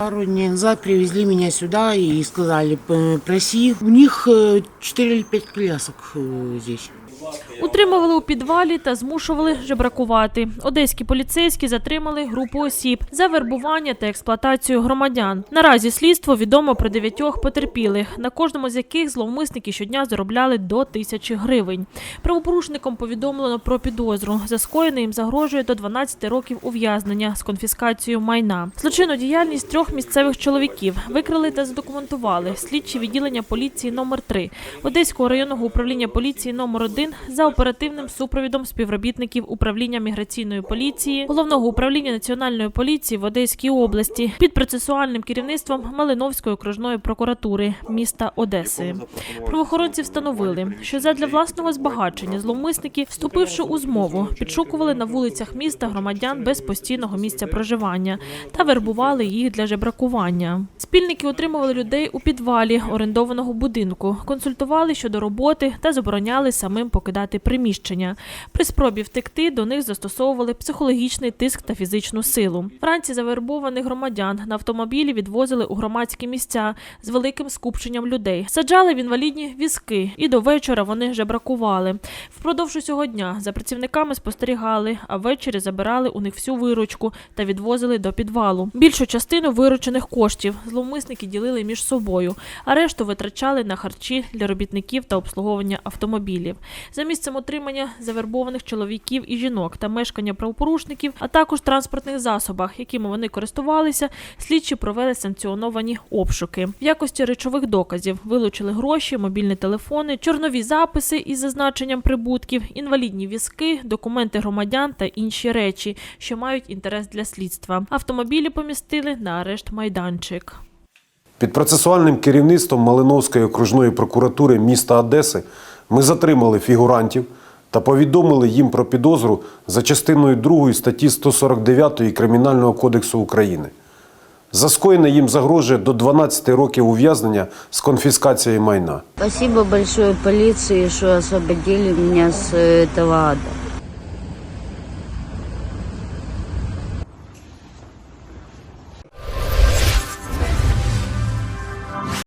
Пару дней назад привезли меня сюда и сказали, «П- проси. У них э, 4 или 5 колясок э, здесь. Утримували у підвалі та змушували жебракувати. Одеські поліцейські затримали групу осіб за вербування та експлуатацію громадян. Наразі слідство відомо про дев'ятьох потерпілих, на кожному з яких зловмисники щодня заробляли до тисячі гривень. Правопорушникам повідомлено про підозру. За скоєне їм загрожує до 12 років ув'язнення з конфіскацією майна. Злочинну діяльність трьох місцевих чоловіків. Викрили та задокументували. Слідчі відділення поліції номер 3 Одеського районного управління поліції номер 1 за оперативним супровідом співробітників управління міграційної поліції, головного управління національної поліції в Одеській області під процесуальним керівництвом Малиновської окружної прокуратури міста Одеси. Правоохоронці встановили, що задля власного збагачення зловмисники, вступивши у змову, підшукували на вулицях міста громадян без постійного місця проживання та вербували їх для жебракування. Спільники утримували людей у підвалі орендованого будинку, консультували щодо роботи та забороняли самим покидати приміщення. При спробі втекти до них застосовували психологічний тиск та фізичну силу. Вранці завербованих громадян на автомобілі відвозили у громадські місця з великим скупченням людей, саджали в інвалідні візки, і до вечора вони жебракували. Впродовж усього дня за працівниками спостерігали, а ввечері забирали у них всю виручку та відвозили до підвалу. Більшу частину виручених коштів зловмисники ділили між собою, а решту витрачали на харчі для робітників та обслуговування автомобілів. За місцем отримання завербованих чоловіків і жінок та мешкання правопорушників, а також транспортних засобах, якими вони користувалися, слідчі провели санкціоновані обшуки. В якості речових доказів вилучили гроші, мобільні телефони, чорнові записи із зазначенням прибутків, інвалідні візки, документи громадян та інші речі, що мають інтерес для слідства. Автомобілі помістили на арешт майданчик. Під процесуальним керівництвом Малиновської окружної прокуратури міста Одеси ми затримали фігурантів та повідомили їм про підозру за частиною 2 статті 149 Кримінального кодексу України. За скоєне їм загрожує до 12 років ув'язнення з конфіскацією майна. Спасибо большое полиции, что освободили меня с этого ада.